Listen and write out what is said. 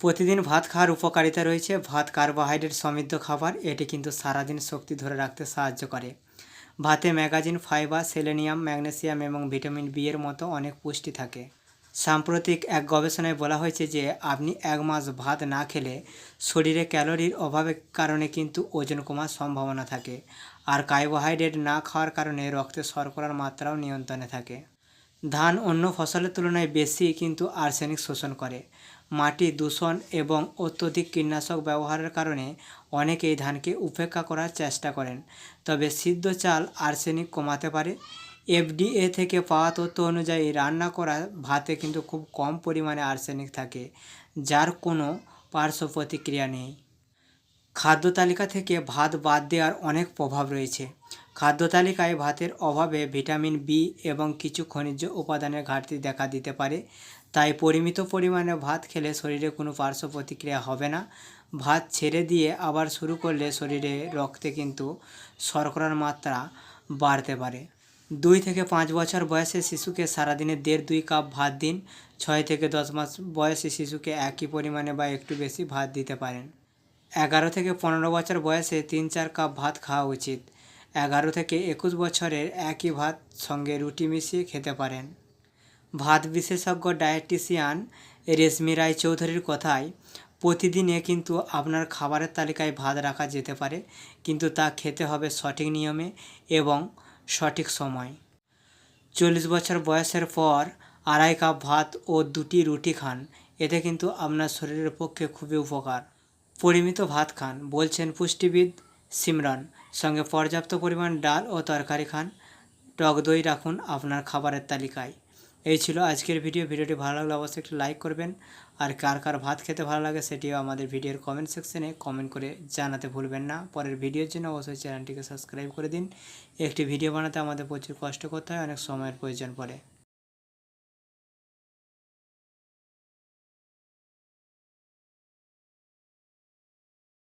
প্রতিদিন ভাত খাওয়ার উপকারিতা রয়েছে। ভাত কার্বোহাইড্রেট সমৃদ্ধ খাবার। এটি কিন্তু সারাদিন শক্তি ধরে রাখতে সাহায্য করে। ভাতে ম্যাগাজিন, ফাইবার, সেলেনিয়াম, ম্যাগনেসিয়াম এবং ভিটামিন বি এর মতো অনেক পুষ্টি থাকে। সাম্প্রতিক এক গবেষণায় বলা হয়েছে যে, আপনি এক মাস ভাত না খেলে শরীরে ক্যালোরির অভাবের কারণে কিন্তু ওজন কমার সম্ভাবনা থাকে। আর কার্বোহাইড্রেট না খাওয়ার কারণে রক্তে শর্করার মাত্রাও নিয়ন্ত্রণে থাকে। ধান অন্য ফসলের তুলনায় বেশি কিন্তু আর্সেনিক শোষণ করে। মাটি দূষণ এবং অত্যধিক কীটনাশক ব্যবহারের কারণে অনেকেই ধানকে উপেক্ষা করার চেষ্টা করেন। তবে সিদ্ধ চাল আর্সেনিক কমাতে পারে। এফডিএ থেকে পাওয়া তথ্য অনুযায়ী রান্না করা ভাতে কিন্তু খুব কম পরিমাণে আর্সেনিক থাকে, যার কোনো পার্শ্ব প্রতিক্রিয়া নেই। খাদ্য তালিকা থেকে ভাত বাদ দেওয়ার অনেক প্রভাব রয়েছে। খাদ্য তালিকায় ভাতের অভাবে ভিটামিন বি এবং কিছু খনিজ উপাদানের ঘাটতি দেখা দিতে পারে, তাই পরিমিত পরিমাণে ভাত খেলে শরীরে কোনো পার্শ্ব প্রতিক্রিয়া হবে না। ভাত ছেড়ে দিয়ে আবার শুরু করলে শরীরে রক্তে কিন্তু শর্করার মাত্রা বাড়তে পারে। দুই থেকে পাঁচ বছর বয়সে শিশুকে সারাদিনে দেড় দুই কাপ ভাত দিন, ছয় থেকে দশ মাস বয়সী শিশুকে একই পরিমাণে বা একটু বেশি ভাত দিতে পারেন। এগারো থেকে পনেরো বছর বয়সে তিন চার কাপ ভাত খাওয়া উচিত। এগারো থেকে একুশ বছরের একই ভাত সঙ্গে রুটি মিশিয়ে খেতে পারেন। ভাত বিশেষজ্ঞ ডায়েটিশিয়ান রেশমি রায় চৌধুরীর কথায়, প্রতিদিনে কিন্তু আপনার খাবারের তালিকায় ভাত রাখা যেতে পারে, কিন্তু তা খেতে হবে সঠিক নিয়মে এবং সঠিক সময়। চল্লিশ বছর বয়সের পর আড়াই কাপ ভাত ও দুটি রুটি খান। এতে কিন্তু আপনার শরীরের পক্ষে খুবই উপকার। পরিমিত ভাত খান, বলছেন পুষ্টিবিদ সিমরন। সঙ্গে পর্যাপ্ত পরিমাণ ডাল ও তরকারি খান। টক দই রাখুন আপনার খাবারের তালিকায়। এই ছিল আজকের ভিডিও। ভিডিওটি ভালো লাগলে অবশ্যই একটু লাইক করবেন। আর কার কার ভাত খেতে ভালো লাগে সেটিও আমাদের ভিডিওর কমেন্ট সেকশনে কমেন্ট করে জানাতে ভুলবেন না। পরের ভিডিওর জন্য অবশ্যই চ্যানেলটিকে সাবস্ক্রাইব করে দিন। একটি ভিডিও বানাতে আমাদের প্রচুর কষ্ট করতে হয়, অনেক সময়ের প্রয়োজন পড়ে।